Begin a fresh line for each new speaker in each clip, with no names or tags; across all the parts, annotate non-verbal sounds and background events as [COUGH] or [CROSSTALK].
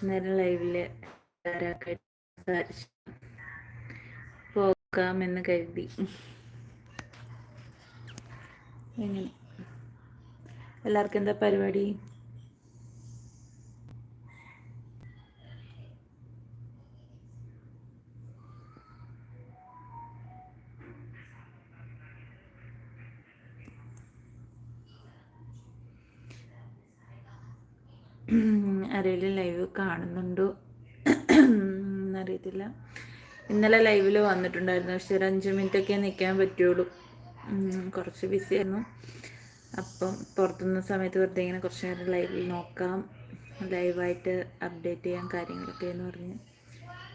കുറച്ചു നേരം ലൈവിൽ പോകാമെന്ന് കരുതി. എല്ലാവർക്കും എന്താ പരിപാടി? ആരെങ്കിലും ലൈവ് കാണുന്നുണ്ടോ? എന്നറിയത്തില്ല. ഇന്നലെ ലൈവിൽ വന്നിട്ടുണ്ടായിരുന്നു. പക്ഷെ ഒരു അഞ്ച് മിനിറ്റൊക്കെ നിൽക്കാൻ പറ്റുള്ളൂ. കുറച്ച് ബിസി ആയിരുന്നു. അപ്പം പുറത്തുനിന്ന സമയത്ത് വെറുതെ ഇങ്ങനെ കുറച്ച് നേരം ലൈവിൽ നോക്കാം. ലൈവായിട്ട് അപ്ഡേറ്റ് ചെയ്യാൻ കാര്യങ്ങളൊക്കെ എന്ന് പറഞ്ഞ്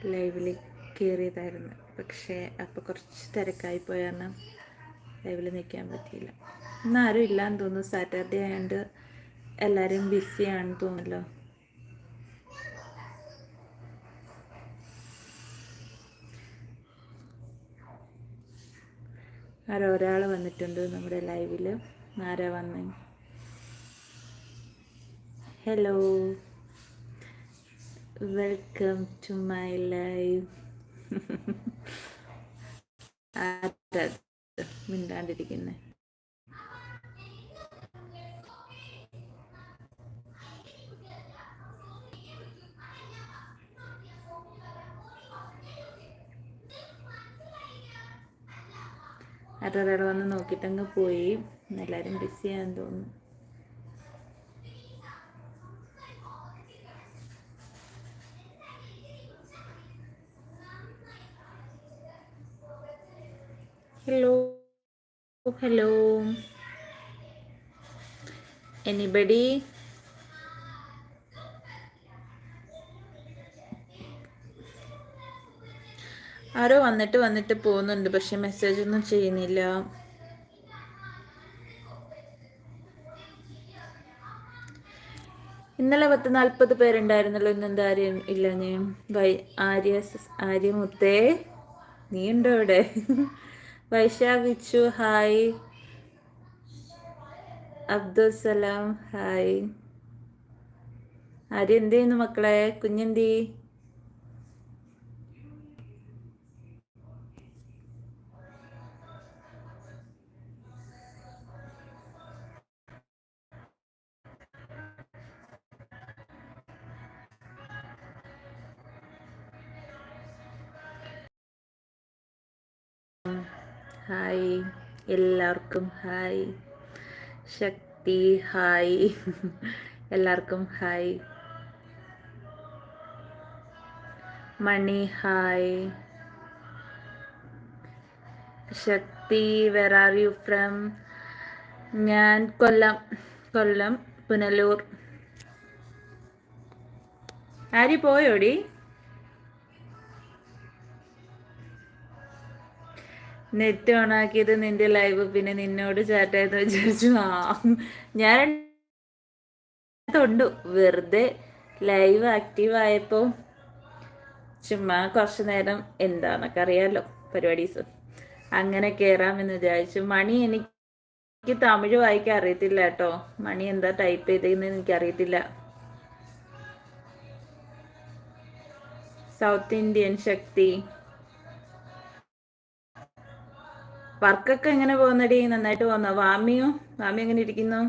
ലൈവിൽ കയറിയതായിരുന്നു പക്ഷേ അപ്പോൾ കുറച്ച് തിരക്കായി പോയ കാരണം ലൈവിൽ നിൽക്കാൻ പറ്റിയില്ല. ഇന്ന് ആരും ഇല്ലാന്ന് തോന്നുന്നു. സാറ്റർഡേ ആയതുകൊണ്ട് എല്ലാവരും ബിസിയാണെന്ന് തോന്നുന്നല്ലോ ആരോ ഒരാൾ വന്നിട്ടുണ്ട് നമ്മുടെ ലൈവിൽ ആരാ വന്ന്? Hello welcome to my live ആരാ മിണ്ടാണ്ടിരിക്കുന്നത് അതൊരാൾ വന്ന് നോക്കിയിട്ടങ്ങ് പോയി. എല്ലാവരും ബിസിയാന്ന് തോന്നുന്നു. ഹലോ ഹലോ എനിബഡി ആരോ വന്നിട്ട് വന്നിട്ട് പോകുന്നുണ്ട് പക്ഷെ മെസ്സേജ് ഒന്നും ചെയ്യുന്നില്ല. ഇന്നലെ പത്ത് നാൽപ്പത് പേരുണ്ടായിരുന്നല്ലോ ഇന്നെന്താ ആര്യം ഇല്ല ഞാൻ വൈ ആര്യ ആര്യമുത്തേ നീ ഉണ്ടോ ഇവിടെ വൈശാഖിച്ചു ഹായ്. അബ്ദുൽ സലാം ഹായ്. ആര്യ എന്ത് ചെയ്യുന്നു മക്കളെ? കുഞ്ഞെന്തീ? എല്ലാവർക്കും ഹായ്. ശക്തി ഹായ്. എല്ലാവർക്കും hi. Mani hi. Shakti where are you from ഞാൻ കൊല്ലം കൊല്ലം പുനലൂർ. ആരി പോയോടി? നെറ്റ് ഓൺ ആക്കിയത് നിന്റെ ലൈവ് പിന്നെ നിന്നോട് ചാറ്റ് ആയെന്ന് വിചാരിച്ചു. ആ ഞാൻ ഉണ്ട് വെറുതെ ലൈവ് ആക്റ്റീവ് ആയപ്പോ ചുമ്മാ കുറച്ചു നേരം എന്താണെന്നൊക്കെ അറിയാലോ പരിപാടീസ്. അങ്ങനെ കയറാമെന്ന് വിചാരിച്ചു. മണി എനിക്ക് തമിഴ് വായിക്കാൻ അറിയത്തില്ല കേട്ടോ. മണി എന്താ ടൈപ്പ് ചെയ്തെന്ന് എനിക്ക് എനിക്കറിയത്തില്ല. സൗത്ത് ഇന്ത്യൻ ശക്തി വർക്കൊക്കെ എങ്ങനെ പോകുന്നടി? നന്നായിട്ട് പോകുന്നോ? വാമിയോ? വാമി എങ്ങനെ ഇരിക്കുന്നു?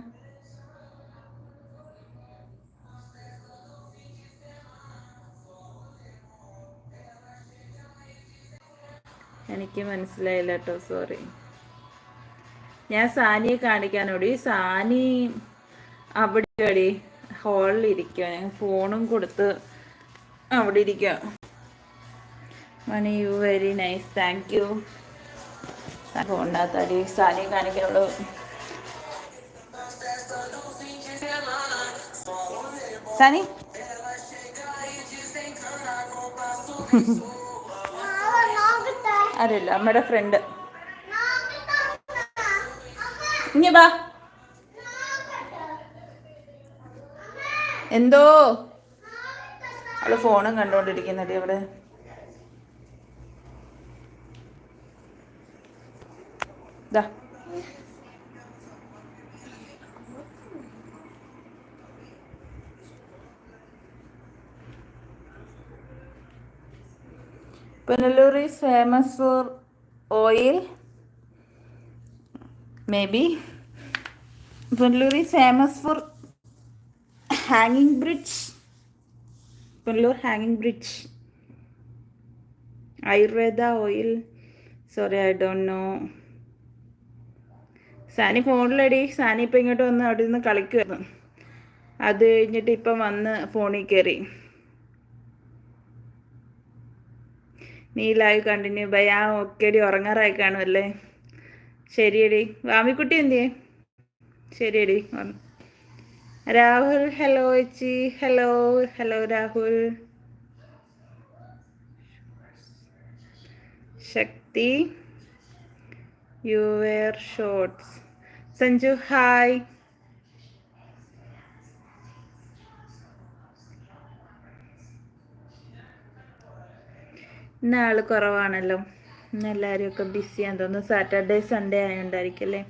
എനിക്ക് മനസ്സിലായില്ല കേട്ടോ സോറി ഞാൻ സാനിയെ കാണിക്കാനോടി. സാനി അവിടെ ഹോളിൽ ഇരിക്കുക ഞാൻ ഫോണും കൊടുത്ത് അവിടെ ഇരിക്കുക മണി you very nice thank you ഉണ്ടാത്തടി Sani കാണിക്കുള്ളൂ സാനി? അറിയില്ല അമ്മയുടെ ഫ്രണ്ട് ഇനി ബാ എന്തോ? അവൾ ഫോണും കണ്ടോണ്ടിരിക്കുന്നടി അവിടെ ദാ Punalur is famous for oil. Maybe. Punalur is famous for hanging bridge. Punalur hanging bridge. Ayurveda oil. Sorry, I don't know. സാനി ഫോണിലടി. സാനി ഇപ്പം ഇങ്ങോട്ട് വന്ന് അവിടെ നിന്ന് കളിക്കുമായിരുന്നു അത് കഴിഞ്ഞിട്ട് ഇപ്പം വന്ന് ഫോണിൽ കയറി. നീ ലൈവ് കണ്ടിന്യൂ. ബൈ. ആ ഒക്കെടി ഉറങ്ങാറായി കാണുമല്ലേ ശരിയടി. വാമിക്കുട്ടി എന്തിയേ? ശരിയടി. രാഹുൽ ഹലോ ചേച്ചി hello. Hello Rahul. Shakti you wear shorts Sanju hi. ഇന്ന് ആൾ കുറവാണല്ലോ. ഇന്ന് എല്ലാവരും ഒക്കെ ബിസിയാന്ന് തോന്നുന്നു. സാറ്റർഡേ സൺഡേ ആയതുകൊണ്ടായിരിക്കല്ലേ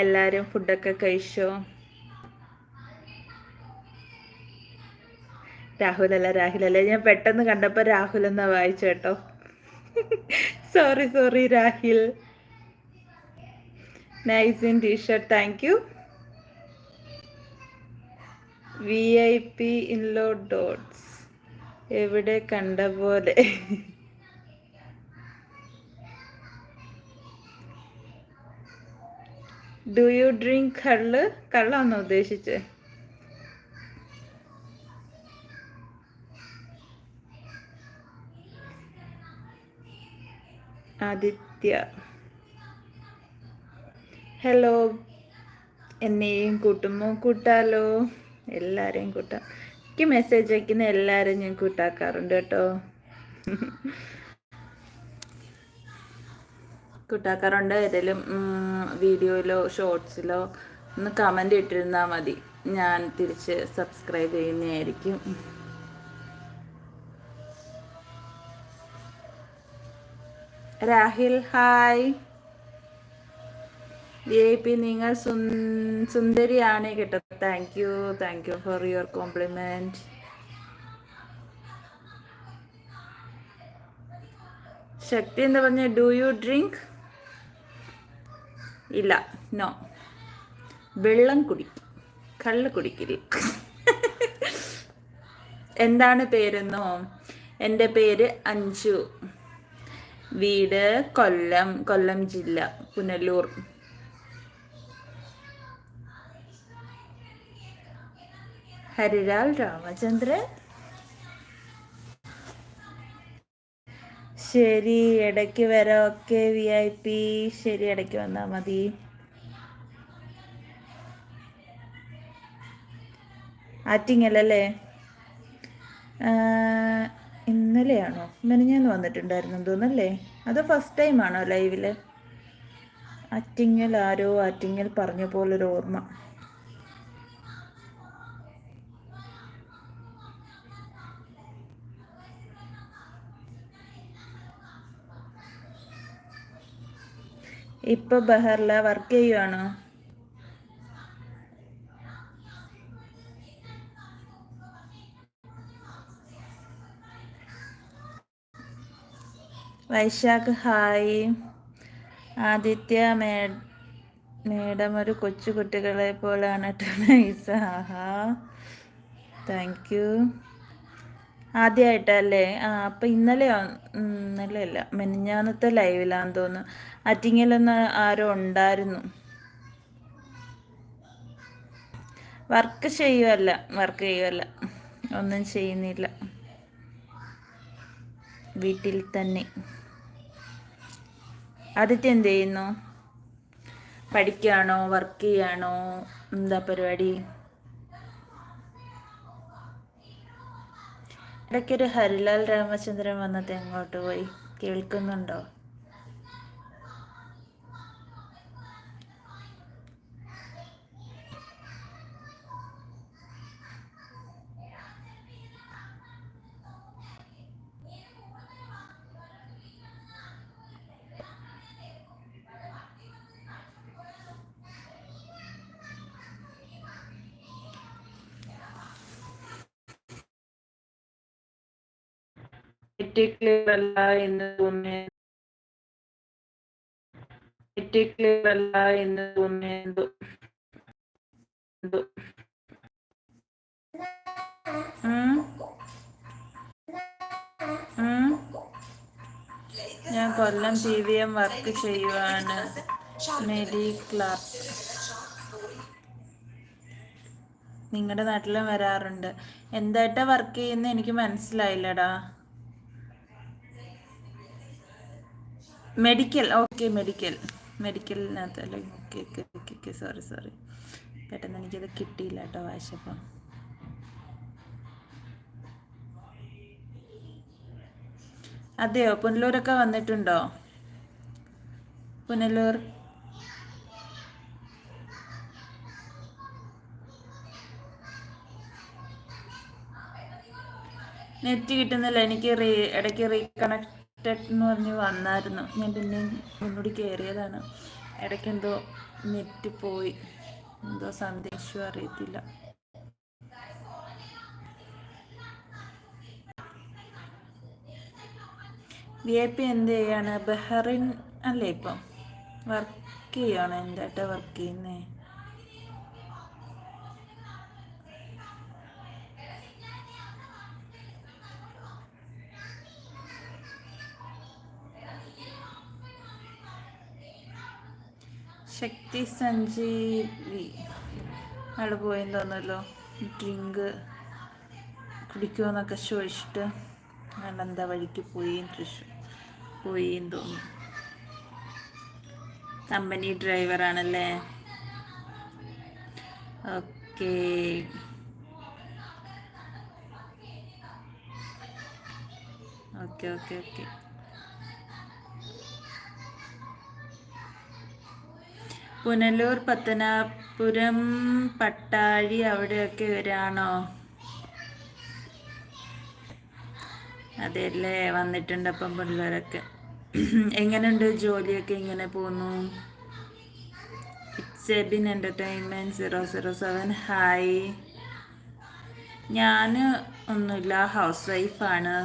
എല്ലാവരും ഫുഡൊക്കെ കഴിച്ചോ? രാഹുലല്ല രാഹുലല്ല? അല്ല ഞാൻ പെട്ടെന്ന് കണ്ടപ്പോൾ രാഹുൽ എന്നാ വായിച്ചു കേട്ടോ sorry sorry Rahil. Nice in T shirt thank you V I P ഇൻലോ dots എവിടെ കണ്ട പോലെ? ഡു യു ഡ്രിങ്ക് കള്ള്? കള്ളാന്നോ ഉദ്ദേശിച്ചത് ആദിത്യ. ഹലോ എന്നെയും കൂട്ടുമോ? കൂട്ടാലോ? എല്ലാവരെയും കൂട്ടാം. എനിക്ക് മെസ്സേജ് അയക്കുന്ന എല്ലാവരും ഞാൻ കൂട്ടാക്കാറുണ്ട് കേട്ടോ. കൂട്ടാക്കാറുണ്ട്. ഏതെങ്കിലും വീഡിയോയിലോ ഷോർട്സിലോ ഒന്ന് കമന്റ് ഇട്ടിരുന്നാൽ മതി. ഞാൻ തിരിച്ച് സബ്സ്ക്രൈബ് ചെയ്യുന്നതായിരിക്കും. Rahil hi V I P നിങ്ങൾ സുന്ദരിയാണ് കേട്ടോ. Thank you thank you for your compliment Shakti എന്താ പറഞ്ഞ? ഡു യു ഡ്രിങ്ക് ഇല്ല. നോ വെള്ളം കുടിക്കും കള്ള് കുടിക്കില്ല എന്താണ് പേരെന്നോ? എന്റെ പേര് അഞ്ജു. വീട് കൊല്ലം കൊല്ലം ജില്ല പുനലൂർ. ഹരിലാൽ രാമചന്ദ്രൻ. ശരി ഇടയ്ക്ക് വരാം ഓക്കെ വി ഐ പി ശരി ഇടയ്ക്ക് വന്നാൽ മതി. ആറ്റിങ്ങലല്ലേ? ഇന്നലെയാണോ? മെനിഞ്ഞാന്ന് വന്നിട്ടുണ്ടായിരുന്നു തോന്നല്ലേ അത് ഫസ്റ്റ് ടൈം ആണോ ലൈവിൽ ആറ്റിങ്ങൽ ആരോ ആറ്റിങ്ങൽ പറഞ്ഞ പോലൊരു ഓർമ്മ. ഇപ്പൊ ബഹറില വർക്ക് ചെയ്യുവാണോ? വൈശാഖ് ഹായ്. ആദിത്യ മേ മേഡം ഒരു കൊച്ചു കുട്ടികളെ ആണ് നൈസ് [LAUGHS] ആഹാ. താങ്ക് യു ആദ്യമായിട്ടല്ലേ ആ അപ്പം ഇന്നലെയോ ഇന്നലെ അല്ല മെനിഞ്ഞാന്നത്തെ ലൈവിലാന്ന് തോന്നുന്നു. അറ്റിങ്ങലൊന്ന് ആരോ ഉണ്ടായിരുന്നു. വർക്ക് ചെയ്യുമല്ല വർക്ക് ചെയ്യുമല്ല ഒന്നും ചെയ്യുന്നില്ല. വീട്ടിൽ തന്നെ. ആദിത്യ എന്ത് ചെയ്യുന്നു? പഠിക്കുകയാണോ? വർക്ക് ചെയ്യാണോ? എന്താ പരിപാടി? ഇടയ്ക്കൊരു ഹരിലാൽ രാമചന്ദ്രൻ വന്നത് എങ്ങോട്ട് പോയി? കേൾക്കുന്നുണ്ടോ? അല്ല എന്ന് അല്ല എന്ന് ഞാൻ Kollam P V M work ചെയ്യുവാണ്. മെഡി ക്ലാർക്ക് നിങ്ങളുടെ നാട്ടിലും വരാറുണ്ട്. എന്തായിട്ടാ വർക്ക് ചെയ്യുന്ന? എനിക്ക് മനസ്സിലായില്ലടാ. Medical okay medical മെഡിക്കലിനകത്തല്ലേ okay okay okay okay sorry sorry പെട്ടെന്ന് എനിക്കത് കിട്ടിയില്ല കേട്ടോ വായിച്ചപ്പം അതെയോ? പുനലൂരൊക്കെ വന്നിട്ടുണ്ടോ? പുനലൂർ നെറ്റ് കിട്ടുന്നില്ല. എനിക്ക് റീ ഇടയ്ക്ക് റീകണക്റ്റഡ് എന്ന് പറഞ്ഞ് വന്നായിരുന്നു. ഞാൻ പിന്നെ ഒന്നുകൂടി കയറിയതാണ് ഇടയ്ക്ക് എന്തോ നെറ്റ് പോയി. എന്തോ സന്ദേശം അറിയത്തില്ല. വി ഐ പി എന്ത് ചെയ്യാണ്? ബഹറിൻ അല്ലേ ഇപ്പം? വർക്ക് ചെയ്യാണ് എന്തായിട്ടാ വർക്ക് ചെയ്യുന്നേ? ശക്തി സഞ്ജീവി അവിടെ പോയെന്ന് തോന്നുമല്ലോ ഡ്രിങ്ക് കുടിക്കുമെന്നൊക്കെ ചോദിച്ചിട്ട് എന്താ വഴിക്ക് പോയി തൃശ്ശൂർ പോയി തോന്നുന്നു. Company ഡ്രൈവറാണല്ലേ okay. Okay okay okay. Punalur Pathanapuram Pattazhi അവിടെയൊക്കെ വരാണോ അതെല്ലേ വന്നിട്ടുണ്ട് അപ്പം പിള്ളേരൊക്കെ. എങ്ങനെയുണ്ട് ജോലിയൊക്കെ ഇങ്ങനെ പോന്നു? Ebin entertainment zero zero seven hi ഞാൻ ഒന്നുമില്ല ഹൗസ് വൈഫാണ്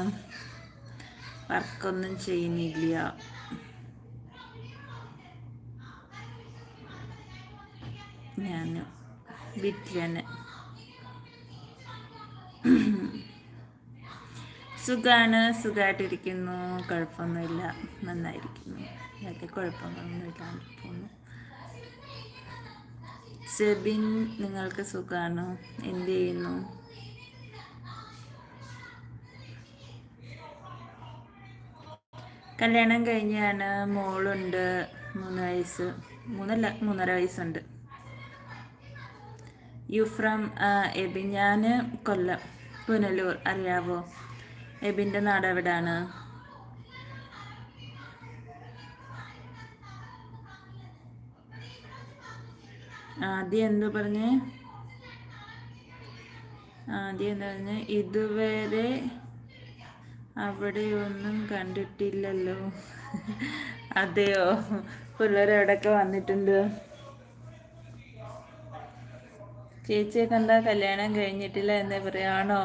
വർക്കൊന്നും ചെയ്യുന്നില്ല. ഞാൻ തന്നെ സുഖമാണ് സുഖമായിട്ടിരിക്കുന്നു കുഴപ്പമൊന്നുമില്ല. നന്നായിരിക്കുന്നു. അതൊക്കെ കുഴപ്പങ്ങളൊന്നുമില്ലാണ്ട് പോകുന്നു. സെബിൻ നിങ്ങൾക്ക് സുഖമാണോ എന്ത് ചെയ്യുന്നു? കല്യാണം കഴിഞ്ഞാണ് മോളുണ്ട്. മൂന്ന് വയസ്സ്. മൂന്നല്ല മൂന്നര വയസ്സുണ്ട്. യു ഫ്രം എബിൻ ഞാൻ കൊല്ലം പുനലൂർ. അറിയാവോ? എബിന്റെ നാട് എവിടാണ്? ആദ്യം എന്ത് പറഞ്ഞ്? ആദ്യം എന്താ പറഞ്ഞ്? ഇതുവരെ അവിടെ ഒന്നും കണ്ടിട്ടില്ലല്ലോ. അതെയോ? പിള്ളേരെവിടെയൊക്കെ വന്നിട്ടുണ്ട്. ചേച്ചിയെ കണ്ടാ കല്യാണം കഴിഞ്ഞിട്ടില്ല എന്ന് പറയാണോ?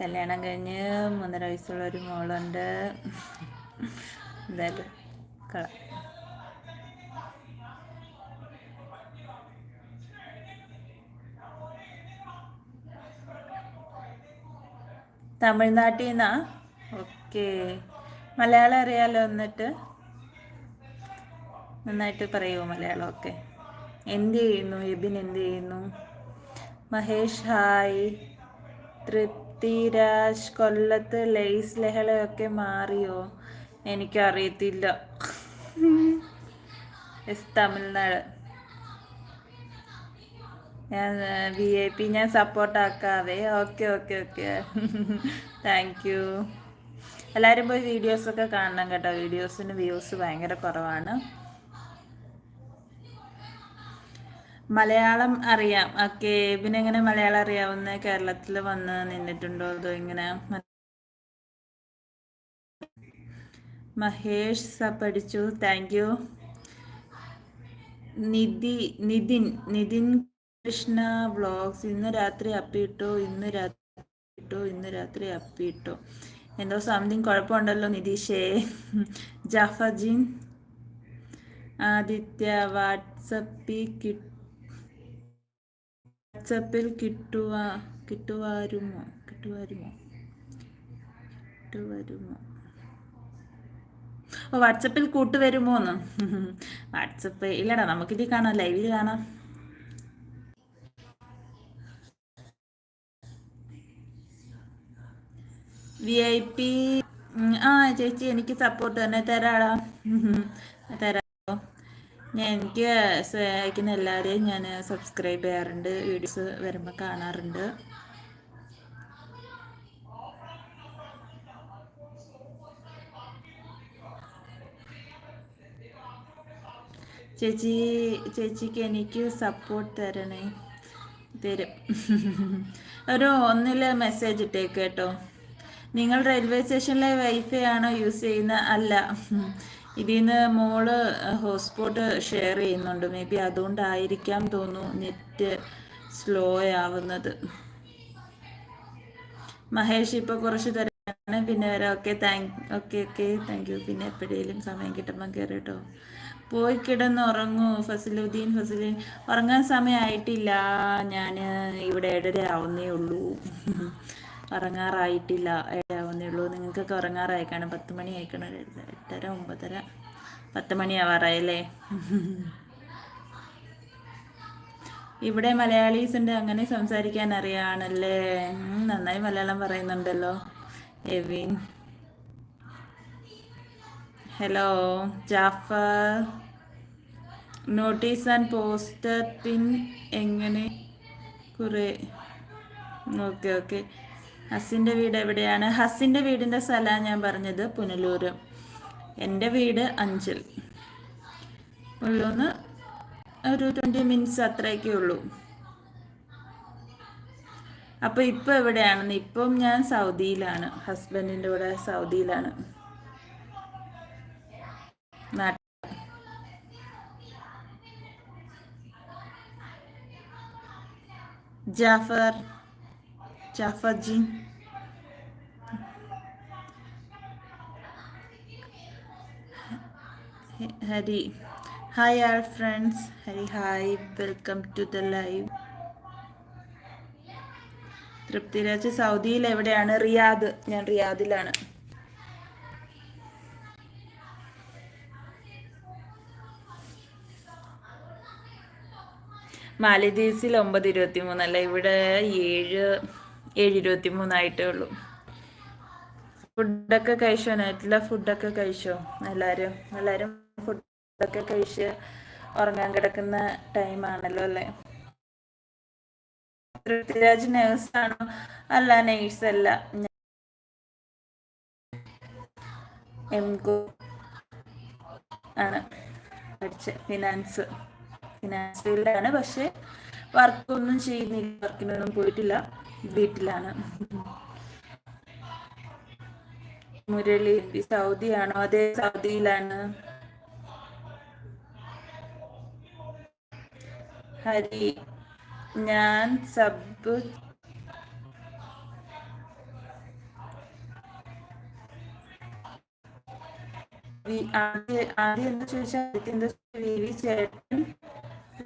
കല്യാണം കഴിഞ്ഞ് മൂന്നര വയസ്സുള്ള ഒരു മോളുണ്ട്. എന്തായാലും തമിഴ്നാട്ടിൽ നിന്നാ? ഓക്കെ. മലയാളം അറിയാലോ എന്നിട്ട്? നന്നായിട്ട് പറയുമോ മലയാളം ഓക്കെ എന്ത് ചെയ്യുന്നു? എബിൻ എന്ത് ചെയ്യുന്നു? മഹേഷ് ഹായ്. തൃപ്തിരാജ് കൊല്ലത്ത് ലൈസ് ലഹളയൊക്കെ മാറിയോ? എനിക്കറിയത്തില്ല. എസ് തമിഴ്നാട്. ഞാൻ വി ഐ പി ഞാൻ support ആക്കാവേ okay okay okay. Thank you. എല്ലാവരും പോയി വീഡിയോസൊക്കെ കാണണം കേട്ടോ. വീഡിയോസിന് വ്യൂസ് ഭയങ്കര കുറവാണ്. മലയാളം അറിയാം. ഓക്കെ പിന്നെ എങ്ങനെ മലയാളം അറിയാവുന്ന കേരളത്തിൽ വന്ന് നിന്നിട്ടുണ്ടോ? അതോ ഇങ്ങനെ മഹേഷ് സ പഠിച്ചു. Thank you Nidhi Nithin Nithin Krishna vlogs ഇന്ന് രാത്രി അപ്പിട്ടോ ഇന്ന് രാത്രി ഇട്ടോ? ഇന്ന് രാത്രി അപ്പിട്ടോ എന്തോ സംതിങ് കുഴപ്പമുണ്ടല്ലോ നിതീഷേ ജാഫർജീൻ ആദിത്യ വാട്സപ്പിൽ വാട്സപ്പിൽ കിട്ടുക കിട്ടുവാരുമോ? കിട്ടുവാരുമോ? കിട്ടുവരുമോ? ഓ വാട്സപ്പിൽ കൂട്ടുവരുമോ എന്ന് [LAUGHS] വാട്സപ്പ് ഇല്ലടാ നമുക്കിതിൽ കാണാം ലൈവിൽ കാണാം. വി ഐ പി ആ ചേച്ചി എനിക്ക് സപ്പോർട്ട് തന്നെ തരാടാ. [LAUGHS] തരാമോ ഞാൻ എനിക്ക് സഹായിക്കുന്ന എല്ലാവരെയും ഞാൻ സബ്സ്ക്രൈബ് ചെയ്യാറുണ്ട്. വീഡിയോസ് വരുമ്പോൾ കാണാറുണ്ട്. ചേച്ചി ചേച്ചിക്ക് എനിക്ക് സപ്പോർട്ട് തരണേ. തരും. [LAUGHS] ഒരു ഒന്നിൽ മെസ്സേജ് ഇട്ടേക്ക് കേട്ടോ. നിങ്ങൾ റെയിൽവേ സ്റ്റേഷനിലെ വൈഫൈ ആണോ യൂസ് ചെയ്യുന്ന? അല്ല. ഇതിൽ നിന്ന് മോൾ ഹോട്ട്സ്പോട്ട് ഷെയർ ചെയ്യുന്നുണ്ട്. മേ ബി അതുകൊണ്ടായിരിക്കാം തോന്നുന്നു നെറ്റ് സ്ലോ ആവുന്നത് മഹേഷ് ഇപ്പൊ കുറച്ച് തരാണ് പിന്നെ വരാം. Okay thank okay okay. Thank you. പിന്നെ എപ്പോഴേലും സമയം കിട്ടുമ്പോൾ കയറി കേട്ടോ. പോയി കിടന്ന് ഉറങ്ങൂ. ഫസിലുദ്ദീൻ ഫസിലുദ്ദീൻ. ഉറങ്ങാൻ സമയമായിട്ടില്ല ഞാൻ ഇവിടെ ഏഴര ആവുന്നേ ഉള്ളൂ ഉറങ്ങാറായിട്ടില്ല. നിങ്ങൾക്കൊക്കെ ഉറങ്ങാറായി കാണും പത്ത് മണി ആയിക്കണം. എട്ടര ഒമ്പതര. പത്ത് മണിയാവാറായല്ലേ ഇവിടെ മലയാളീസ് ഉണ്ട് അങ്ങനെ സംസാരിക്കാൻ അറിയാണല്ലേ നന്നായി മലയാളം പറയുന്നുണ്ടല്ലോ Evin. Hello Jaffer. Notice and poster pin എങ്ങനെ? കുറേ. Okay okay. ഹസിന്റെ വീട് എവിടെയാണ്? ഹസിന്റെ വീടിന്റെ സ്ഥലമാണ് ഞാൻ പറഞ്ഞത് പുനലൂർ എന്റെ വീട് അഞ്ചൽ. ഉള്ളൂന്ന് ഒരു ട്വന്റി മിനിറ്റ്സ് അത്രയൊക്കെ ഉള്ളൂ. അപ്പോൾ ഇപ്പോൾ എവിടെയാണെന്ന് ഇപ്പം ഞാൻ സൗദിയിലാണ്. ഹസ്ബൻഡിന്റെ കൂടെ സൗദിയിലാണ്. Jaffer. Jaffer ji Hari hi are friends Hari hi welcome to the live Triptiraj സൗദിയിൽ എവിടെയാണ്? റിയാദ്. ഞാൻ റിയാദിലാണ്. മാലിദ്വീപ്സിൽ ഒമ്പത് ഇരുപത്തി മൂന്നല്ല ഇവിടെ ഏഴ് ഏഴ് ഇരുപത്തി മൂന്നായിട്ടേ ഉള്ളൂ ഫുഡൊക്കെ കഴിച്ചോ? നൈറ്റിലെ ഫുഡൊക്കെ കഴിച്ചോ? എല്ലാവരും എല്ലാവരും ഫുഡൊക്കെ കഴിച്ച് ഉറങ്ങാൻ കിടക്കുന്ന ടൈമാണല്ലോ അല്ലേ? പൃഥ്വിരാജ് നേഴ്സാണോ അല്ല നേഴ്സ് അല്ല. എം ആണ് പഠിച്ച. ഫിനാൻസ് ഫിനാൻസ് ഫീൽഡാണ് പക്ഷെ വർക്കൊന്നും ചെയ്യുന്നില്ല. വർക്കിനൊന്നും പോയിട്ടില്ല. വീട്ടിലാണ്. മുരളി സൗദിയാണോ? അതെ സൗദിയിലാണ്. ഹരി ഞാൻ സബ് ആദ്യം എന്താ ചോദിച്ചാൽ എന്താ ചേട്ടൻ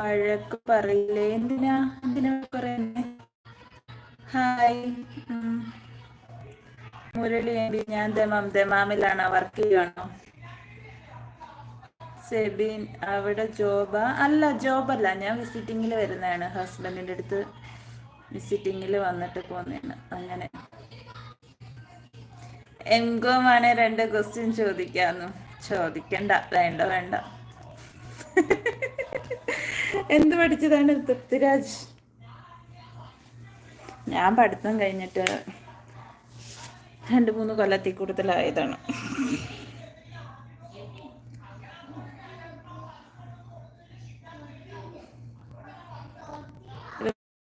വഴക്ക് പറയില്ലേ? എന്തിനാ? എന്തിനാ പറയുന്നേ? ഹായ്. മുരളി ആന്റി ഞാൻ ദമാം. ദമാമിലാണ് വർക്ക് ചെയ്യണോ സെബിൻ അവിടെ ജോബ? അല്ല ജോബല്ല. ഞാൻ വിസിറ്റിങ്ങിൽ വരുന്നതാണ്. ഹസ്ബൻഡിന്റെ അടുത്ത് വിസിറ്റിങ്ങിൽ വന്നിട്ട് പോന്നതാണ്. അങ്ങനെ. എങ്കോമാണ് രണ്ട് ക്വസ്റ്റ്യൻ ചോദിക്കാന്നു. ചോദിക്കണ്ട. വേണ്ട വേണ്ട. എന്ത് പഠിച്ചതാണ്? തൃപ്തിരാജ് ഞാൻ പഠിത്തം കഴിഞ്ഞിട്ട് രണ്ട് മൂന്ന് കൊല്ലത്തിൽ കൂടുതലായതാണ്.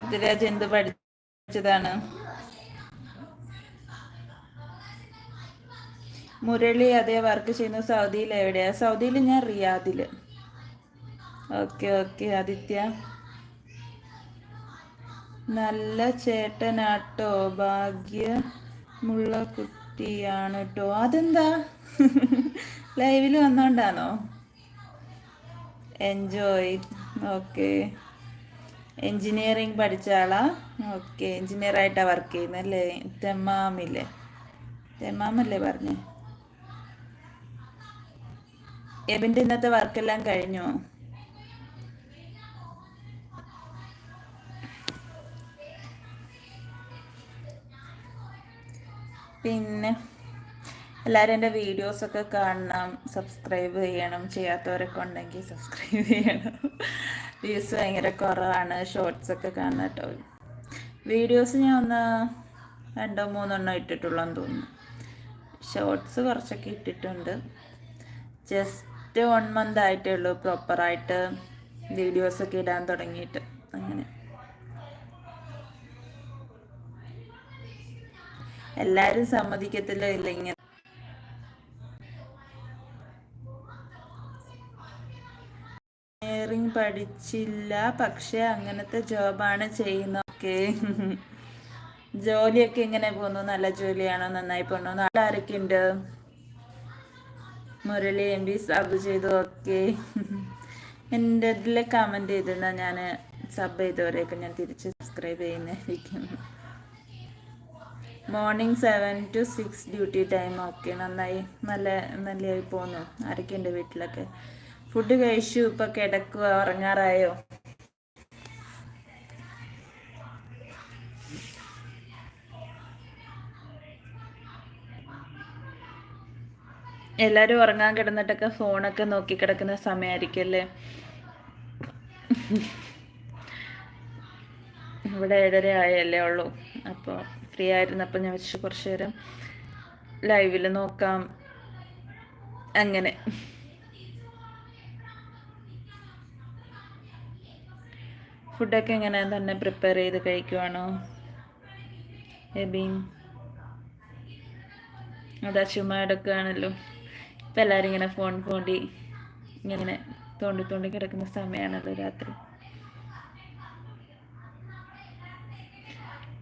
പൃഥ്വിരാജ് എന്ത് പഠിച്ചതാണ്? മുരളി അതേ വർക്ക് ചെയ്യുന്ന സൗദിയിൽ എവിടെയാ സൗദിയിൽ ഞാൻ റിയാദിൽ ഓക്കെ ഓക്കെ ആദിത്യ. നല്ല ചേട്ടനാട്ടോ ഭാഗ്യമുള്ള കുട്ടിയാണ് കേട്ടോ അതെന്താ? [LAUGHS] ലൈവിൽ വന്നോണ്ടാണോ? എൻജോയ് ഓക്കെ എൻജിനീയറിങ് പഠിച്ച ആളാ? ഓക്കെ എൻജിനീയർ ആയിട്ടാണ് വർക്ക് ചെയ്യുന്നത് അല്ലേ? തെമ്മാമല്ലേ തെമാമല്ലേ പറഞ്ഞേ? എബിന്റെ ഇന്നത്തെ വർക്കെല്ലാം കഴിഞ്ഞോ? പിന്നെ എല്ലാവരും എന്റെ വീഡിയോസൊക്കെ കാണണം സബ്സ്ക്രൈബ് ചെയ്യണം. ചെയ്യാത്തവരൊക്കെ ഉണ്ടെങ്കിൽ സബ്സ്ക്രൈബ് ചെയ്യണം. വ്യൂസ് ഭയങ്കര കുറവാണ്. ഷോർട്സ് ഒക്കെ കാണണം കേട്ടോ. വീഡിയോസ് ഞാൻ ഒന്ന് രണ്ടോ മൂന്നെണ്ണം ഇട്ടിട്ടുള്ളതെന്ന് തോന്നുന്നു. ഷോർട്സ് കുറച്ചൊക്കെ ഇട്ടിട്ടുണ്ട്. ജസ്റ്റ് വൺ മന്ത് ആയിട്ടേ ഉള്ളൂ പ്രോപ്പറായിട്ട് വീഡിയോസൊക്കെ ഇടാൻ തുടങ്ങിയിട്ട്. എല്ലാവരും സമ്മതിക്കത്തില്ല ഇല്ല ഇങ്ങനെ. എഞ്ചിനീയറിംഗ് പഠിച്ചില്ല പക്ഷെ അങ്ങനത്തെ ജോബാണ് ചെയ്യുന്നതൊക്കെ ജോലിയൊക്കെ എങ്ങനെ പോകുന്നു? നല്ല ജോലിയാണോ? നന്നായി നാളെ ആരൊക്കെ ഉണ്ട് മുരളി എം ബി സബ് ചെയ്തു. ഓക്കെ. എന്റെ ഇതിൽ കമന്റ് ചെയ്തിരുന്ന ഞാൻ സബ് ചെയ്തവരെയൊക്കെ ഞാൻ തിരിച്ച് സബ്സ്ക്രൈബ് ചെയ്യുന്നതായിരിക്കും. Morning seven to six duty time okay നന്നായി നല്ല നല്ലായി പോന്നു ആരൊക്കെയുണ്ട് വീട്ടിലൊക്കെ? ഫുഡ് കഴിച്ചു ഇപ്പൊ കിടക്കുക ഉറങ്ങാറായോ? എല്ലാരും ഉറങ്ങാൻ കിടന്നിട്ടൊക്കെ ഫോണൊക്കെ നോക്കി കിടക്കുന്ന സമയമായിരിക്കും അല്ലേ ഇവിടെ ഏഴര ആയല്ലേ ഉള്ളൂ അപ്പോൾ ഫ്രീ ആയിരുന്നു അപ്പം ഞാൻ വെച്ച് കുറച്ച് നേരം ലൈവിൽ നോക്കാം. അങ്ങനെ. ഫുഡൊക്കെ എങ്ങനെ തന്നെ പ്രിപ്പയർ ചെയ്ത് കഴിക്കുവാണോ? എബീം? അതാ ചുമ എടുക്കുകയാണല്ലോ ഇപ്പം എല്ലാവരും ഇങ്ങനെ ഫോൺ പോണ്ടി ഇങ്ങനെ തോണ്ടി തോണ്ടി കിടക്കുന്ന സമയമാണല്ലോ രാത്രി.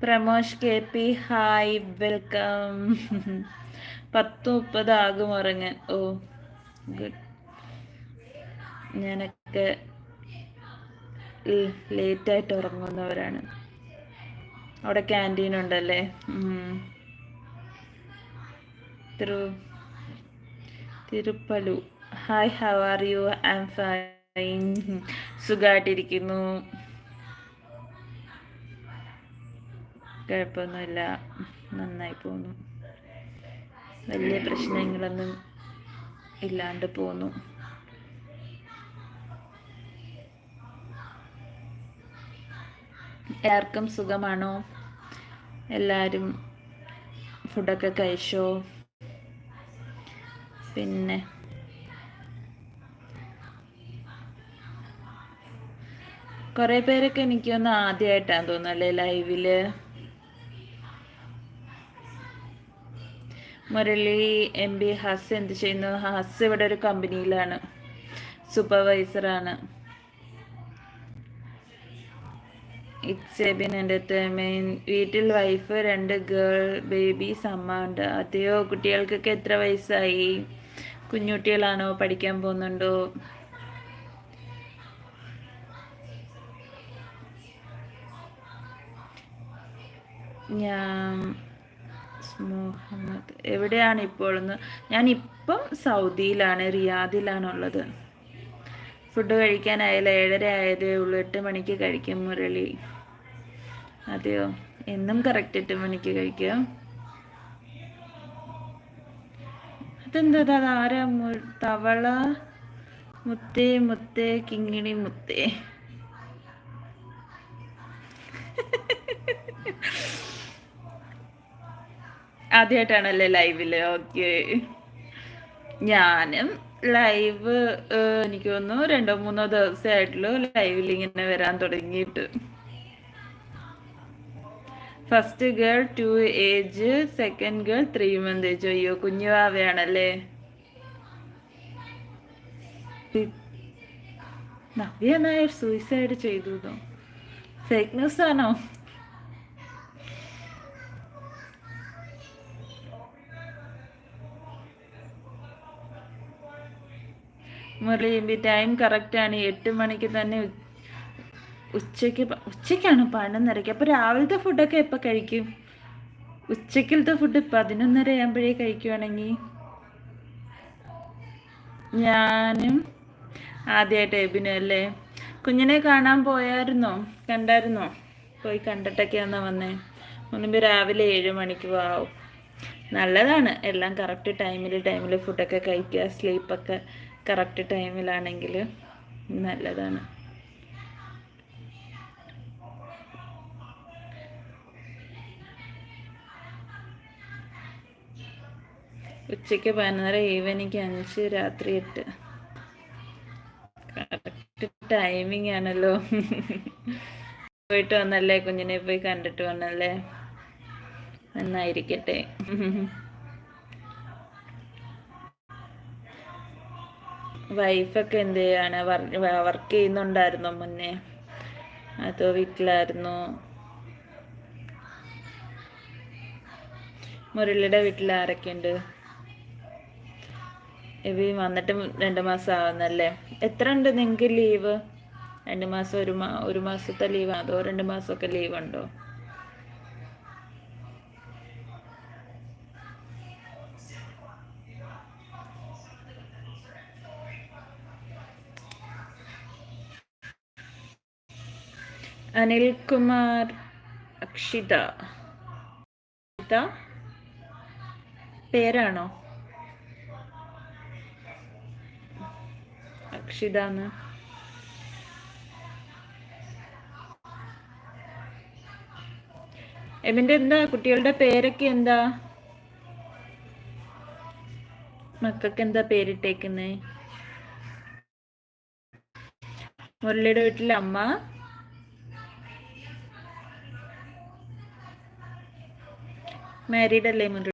Pramosh K P hi welcome. പത്ത് മുപ്പതാകും ഉറങ്ങാൻ. Oh good. ഞാനൊക്കെ ലേറ്റായിട്ട് ഉറങ്ങുന്നവരാണ്. അവിടെ ക്യാന്റീൻ ഉണ്ടല്ലേ? തിരു തിരുപ്പലു. Hi how are you? I am fine. സുഖമായിട്ടിരിക്കുന്നു കുഴപ്പമൊന്നുമില്ല. നന്നായി പോന്നു. വലിയ പ്രശ്നങ്ങളൊന്നും ഇല്ലാണ്ട് പോന്നു. എല്ലാവർക്കും സുഖമാണോ? എല്ലാവരും ഫുഡൊക്കെ കഴിച്ചോ? പിന്നെ? കുറേ പേരൊക്കെ എനിക്കൊന്ന് ആദ്യമായിട്ടാണ് തോന്നുന്നല്ലേ ലൈവിൽ? മുരളി എം ബി ഹസ് എന്ത് ചെയ്യുന്നു? ഹസ് ഇവിടെ ഒരു കമ്പനിയിലാണ്. സൂപ്പർവൈസറാണ്. ഇറ്റ്സ് എബിൻ എന്റർടൈൻമെൻ വീട്ടിൽ വൈഫ് രണ്ട് ഗേൾ ബേബി അമ്മ ഉണ്ട് അതെയോ? കുട്ടികൾക്കൊക്കെ എത്ര വയസ്സായി? കുഞ്ഞുകുട്ടികളാണോ പഠിക്കാൻ പോകുന്നുണ്ടോ? ഞാൻ മുഹമ്മദ്. എവിടെയാണ് ഇപ്പോൾ ഞാൻ ഇപ്പം സൗദിയിലാണ് റിയാദിലാണുള്ളത്. ഫുഡ് കഴിക്കാനായാലും ഏഴര ആയതേ ഉള്ളൂ എട്ട് മണിക്ക് കഴിക്കും മുരളി. അതെയോ? എന്നും കറക്റ്റ് എട്ട് മണിക്ക് കഴിക്കാം അതെന്താ ആരാ തവള? മുത്തേ മുത്തേ കിങ്ങിണി മുത്തേ. [LAUGHS] ആദ്യമായിട്ടാണല്ലേ ലൈവിൽ? ഓക്കെ. ഞാനും ലൈവ് എനിക്ക് തോന്നുന്നു രണ്ടോ മൂന്നോ ദിവസമായിട്ടുള്ളൂ ലൈവിൽ ഇങ്ങനെ വരാൻ തുടങ്ങിയിട്ട്. First girl two age second girl three month age അയ്യോ കുഞ്ഞു ആവയാണല്ലേ നവ്യ നായർ സൂയിസൈഡ് ചെയ്തു ഫേക്ക് ന്യൂസ് ആണോ? മുരളി ടൈം കറക്റ്റാണ് എട്ട് മണിക്ക് തന്നെ ഉച്ചയ്ക്ക് പ- ഉച്ചയ്ക്കാണ് പതിനൊന്നരയ്ക്ക്. അപ്പോൾ രാവിലത്തെ ഫുഡൊക്കെ എപ്പോൾ കഴിക്കും? ഉച്ചക്കലത്തെ ഫുഡ് പതിനൊന്നര ആകുമ്പോഴേ കഴിക്കുവാണെങ്കിൽ ഞാനും ആദ്യമായിട്ട് എബിനും അല്ലേ? കുഞ്ഞിനെ കാണാൻ പോയായിരുന്നോ കണ്ടായിരുന്നോ പോയി കണ്ടിട്ടൊക്കെയാണെന്നാ വന്നേ? മുൻപ് രാവിലെ ഏഴ് മണിക്ക് വാവും. നല്ലതാണ്. എല്ലാം കറക്റ്റ് ടൈമിൽ ടൈമിൽ ഫുഡൊക്കെ കഴിക്കുക സ്ലീപ്പൊക്കെ കറക്റ്റ് ടൈമിലാണെങ്കിൽ നല്ലതാണ്. ഉച്ചയ്ക്ക് പതിനൊന്നര ഈവനിക്ക് അഞ്ച് രാത്രി എട്ട്. കറക്റ്റ് ടൈമിംഗ് ആണല്ലോ. പോയിട്ട് വന്നല്ലേ കുഞ്ഞിനെ പോയി കണ്ടിട്ട് വന്നല്ലേ? നന്നായിരിക്കട്ടെ. വൈഫൊക്കെ എന്ത് ചെയ്യാണ് വർക്ക് ചെയ്യുന്നുണ്ടായിരുന്നോ മുന്നേ? അതോ വീട്ടിലായിരുന്നു? മുരളിയുടെ വീട്ടിൽ ആരൊക്കെയുണ്ട്? ഇവ വന്നിട്ട് രണ്ട് മാസം ആവുന്നല്ലേ? എത്ര ഉണ്ട് നിങ്ങൾക്ക് ലീവ് രണ്ട് മാസം ഒരു മാ ഒരു മാസത്തെ ലീവ് അതോ രണ്ട് മാസമൊക്കെ ലീവ് ഉണ്ടോ? അനിൽകുമാർ അക്ഷിത. അക്ഷിത? പേരാണോ? അക്ഷിത എന്ന് എമിന്റെ എന്താ? കുട്ടികളുടെ പേരൊക്കെ എന്താ? മക്കൾക്ക് എന്താ പേരിട്ടേക്കുന്നേ? മുരളിയുടെ വീട്ടിലെ അമ്മ? മാരീഡ് അല്ലേ മുരളി